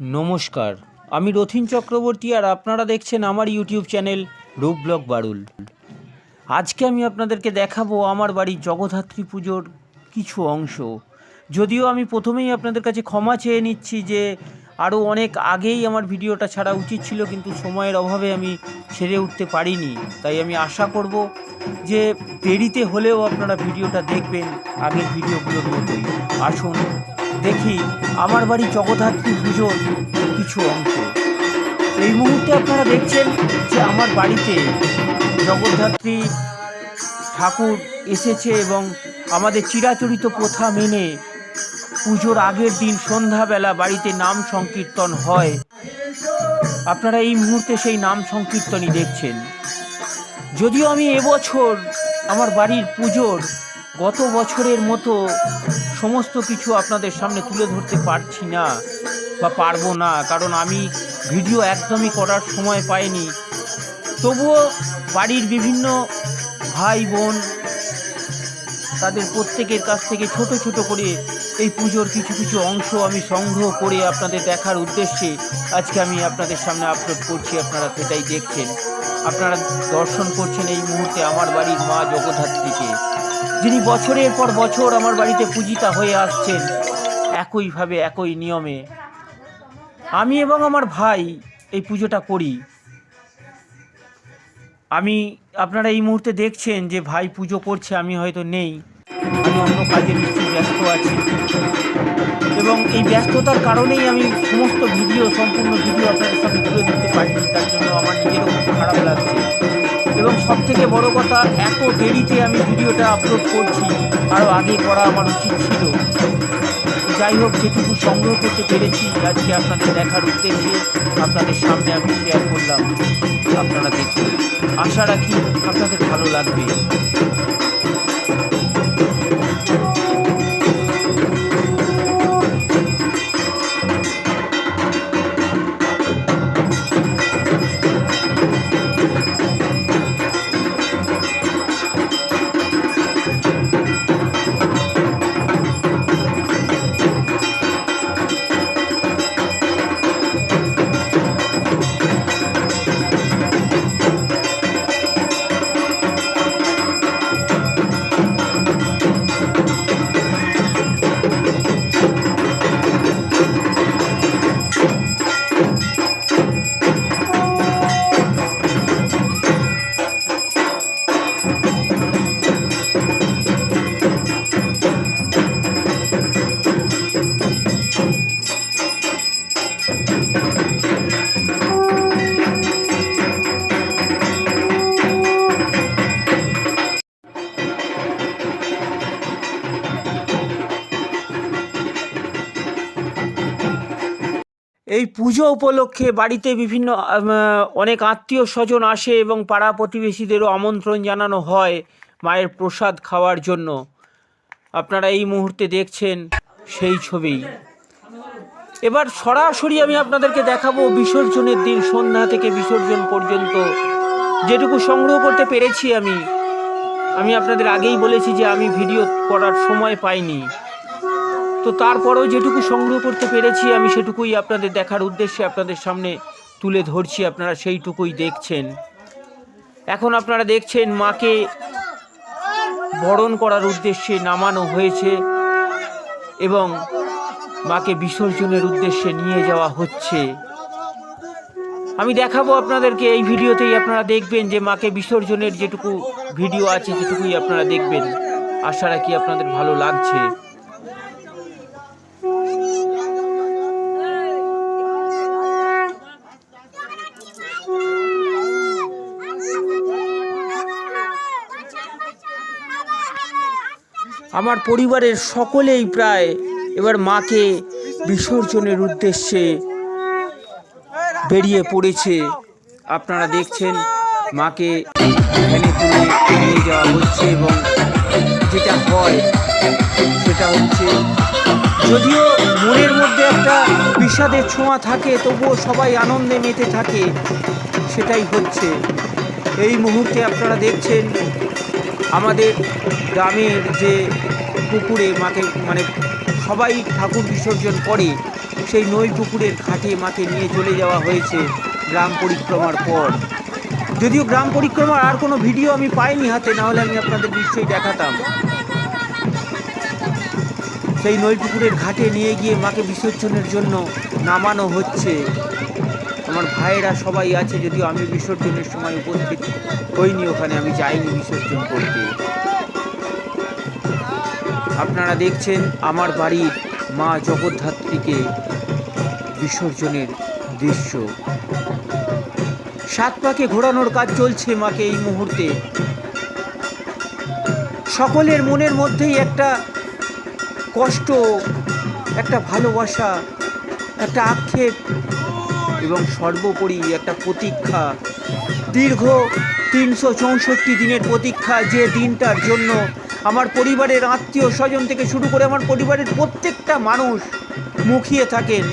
নমস্কার, আমি রথিন চক্রবর্তী আর আপনারা দেখছেন আমার ইউটিউব চ্যানেল রূপ ব্লগ বারুল। আজকে আমি আপনাদেরকে দেখাবো আমার বাড়ির জগদ্ধাত্রী পুজোর কিছু অংশ। যদিও আমি প্রথমেই আপনাদের কাছে ক্ষমা চেয়ে নিচ্ছি যে আরও অনেক আগেই আমার ভিডিওটা ছাড়া উচিত ছিল, কিন্তু সময়ের অভাবে আমি ছেড়ে উঠতে পারিনি। তাই আমি আশা করব যে দেরিতে হলেও আপনারা ভিডিওটা দেখবেন, আগের ভিডিওগুলোর মতোই। আসুন দেখি আমার বাড়ি জগদ্ধাত্রী পুজোর কিছু অংশ। এই মুহূর্তে আপনারা দেখছেন যে আমার বাড়িতে জগদ্ধাত্রী ঠাকুর এসেছে এবং আমাদের চিরাচরিত প্রথা মেনে পুজোর আগের দিন সন্ধ্যাবেলা বাড়িতে নাম সংকীর্তন হয়। আপনারা এই মুহূর্তে সেই নাম সংকীর্তনই দেখছেন। যদিও আমি এবছর আমার বাড়ির পুজোর গত বছরের মতো সমস্ত কিছু আপনাদের সামনে তুলে ধরতে পারছি না বা পারব না, কারণ আমি ভিডিও একদমই করার সময় পাইনি। তবুও বাড়ির বিভিন্ন ভাই বোন তাদের প্রত্যেকের কাছ থেকে ছোট ছোট করে এই পুজোর কিছু কিছু অংশ আমি সংগ্রহ করে আপনাদের দেখার উদ্দেশ্যে আজকে আমি আপনাদের সামনে আপলোড করছি, আপনারা সেটাই দেখছেন। আপনারা দর্শন করছেন এই মুহূর্তে আমার বাড়ির মা জগদ্ধাত্রীকে, যিনি বছরের পর বছর আমার বাড়িতে পূজিতা হয়ে আসছেন একইভাবে, একই নিয়মে। আমি এবং আমার ভাই এই পুজোটা করি। আমি, আপনারা এই মুহূর্তে দেখছেন যে ভাই পুজো করছে, আমি হয়তো নেই। আমি অন্য কাজে নিশ্চয়ই ব্যস্ত আছি। এবং এই ব্যস্ততার কারণেই আমি সমস্ত ভিডিও, সম্পূর্ণ ভিডিও আপনাদের সামনে তুলে ধরতে পারিনি, তার জন্য আমার নিজেরও খুব খারাপ লাগছে। এবং সব থেকে বড় কথা, এত দেরিতে আমি ভিডিওটা আপলোড করছি আরও আগে করা আমার উচিত ছিল। যাই হোক, যেটুকু সংগ্রহ করতে পেরেছি, আজকে আপনাদের দেখার উদ্দেশ্যে আপনাদের সামনে আমি শেয়ার করলাম, আপনারা দেখুন। আশা রাখি আপনাদের ভালো লাগবে। এই পুজো উপলক্ষে বাড়িতে বিভিন্ন অনেক আত্মীয় স্বজন আসে এবং পাড়া প্রতিবেশীদেরও আমন্ত্রণ জানানো হয় মায়ের প্রসাদ খাওয়ার জন্য। আপনারা এই মুহূর্তে দেখছেন সেই ছবি। এবার সরাসরি আমি আপনাদেরকে দেখাবো বিসর্জনের দিন সন্ধ্যা থেকে বিসর্জন পর্যন্ত। যেটুকু সংগ্রহ করতে পেরেছি আমি। আমি আপনাদের আগেই বলেছি যে আমি ভিডিও করার সময় পাইনি। তো তারপরেও যেটুকু সংগ্রহ করতে পেরেছি, আমি সেটুকুই আপনাদের দেখার উদ্দেশ্যে আপনাদের সামনে তুলে ধরছি। আপনারা সেইটুকুই দেখছেন। এখন আপনারা দেখছেন মাকে বরণ করার উদ্দেশ্যে নামানো হয়েছে এবং মাকে বিসর্জনের উদ্দেশ্যে নিয়ে যাওয়া হচ্ছে। আমি দেখাবো আপনাদেরকে, এই ভিডিওতেই আপনারা দেখবেন যে মাকে বিসর্জনের যেটুকু ভিডিও আছে, সেটুকুই আপনারা দেখবেন। আশা রাখি আপনাদের ভালো লাগছে। আমার পরিবারের সকলেই প্রায় এবার মাকে বিসর্জনের উদ্দেশ্যে বেরিয়ে পড়েছে। আপনারা দেখছেন মাকে ভ্যানে তুলে নিয়ে যাওয়া হচ্ছে এবং যেটা হয় সেটা হচ্ছে, যদিও মনের মধ্যে একটা বিষাদের ছোঁয়া থাকে, তবুও সবাই আনন্দে মেতে থাকে, সেটাই হচ্ছে। এই মুহূর্তে আপনারা দেখছেন আমাদের গ্রামের যে পুকুরে মাকে মানে সবাই ঠাকুর বিসর্জন করে, সেই নই পুকুরের ঘাটে মাকে নিয়ে চলে যাওয়া হয়েছে গ্রাম পরিক্রমার পর। যদিও গ্রাম পরিক্রমার আর কোনো ভিডিও আমি পাইনি হাতে না হলে আমি আপনাদের নিশ্চয়ই দেখাতাম। সেই নই পুকুরের ঘাটে নিয়ে গিয়ে মাকে বিসর্জনের জন্য নামানো হচ্ছে। আমার ভাইয়েরা সবাই আছে, যদিও আমি বিসর্জনের সময় উপস্থিত হইনি, ওখানে আমি যাইনি বিসর্জন করতে। আপনারা দেখছেন, আমার বাড়ির মা জগদ্ধাত্রীকে বিসর্জনের দৃশ্য। সাত পাকে ঘোরানোর কাজ চলছে মাকে এই মুহূর্তে। সকলের মনের মধ্যেই একটা কষ্ট, একটা ভালোবাসা, একটা আক্ষেপ এবং সর্বোপরি একটা প্রতীক্ষা। দীর্ঘ তিনশো চৌষট্টি দিনের প্রতীক্ষা যে দিনটার জন্য আমার পরিবারের আত্মীয় স্বজন থেকে শুরু করে আমার পরিবারের প্রত্যেকটা মানুষ মুখিয়ে থাকেন।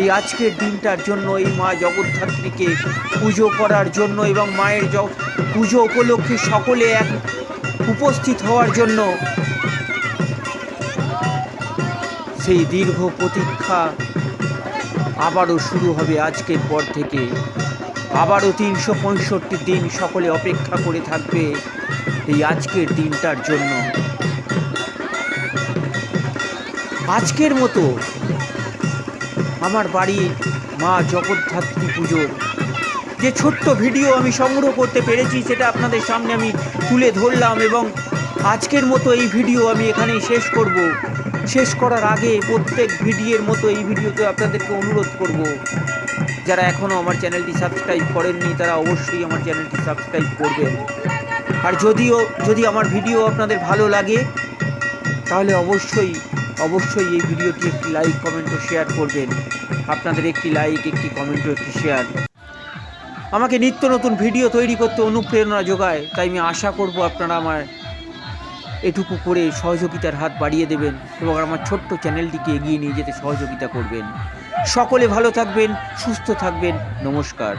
এই আজকের দিনটার জন্য, এই মা জগদ্ধাত্রীকে পুজো করার জন্য এবং মায়ের পুজো উপলক্ষে সকলে এক উপস্থিত হওয়ার জন্য সেই দীর্ঘ প্রতীক্ষা আবারও শুরু হবে আজকের পর থেকে। আবারও তিনশো পঁয়ষট্টি দিন সকলে অপেক্ষা করে থাকবে এই আজকের দিনটার জন্য। আজকের মতো আমার বাড়ি মা জগদ্ধাত্রী পুজোর। যে ছোট্ট ভিডিও আমি সংগ্রহ করতে পেরেছি, সেটা আপনাদের সামনে আমি তুলে ধরলাম এবং আজকের মতো এই ভিডিও আমি এখানেই শেষ করব। শেষ করার আগে প্রত্যেক ভিডিওর মতো এই ভিডিওতে আপনাদেরকে অনুরোধ করব, যারা এখনও আমার চ্যানেলটি সাবস্ক্রাইব করেননি, তারা অবশ্যই আমার চ্যানেলটি সাবস্ক্রাইব করবেন। আর যদিও, যদি আমার ভিডিও আপনাদের ভালো লাগে, তাহলে অবশ্যই অবশ্যই এই ভিডিওটি একটি লাইক, কমেন্ট ও শেয়ার করবেন। আপনাদের একটি লাইক, একটি কমেন্ট ও একটি শেয়ার। আমাকে নিত্য নতুন ভিডিও তৈরি করতে অনুপ্রেরণা যোগায়, তাই আমি আশা করব আপনারা আমার এটুকু করে সহযোগিতার হাত বাড়িয়ে দেবেন এবং আমার ছোট্ট চ্যানেলটিকে এগিয়ে নিয়ে যেতে সহযোগিতা করবেন। সকলে ভালো থাকবেন, সুস্থ থাকবেন। নমস্কার।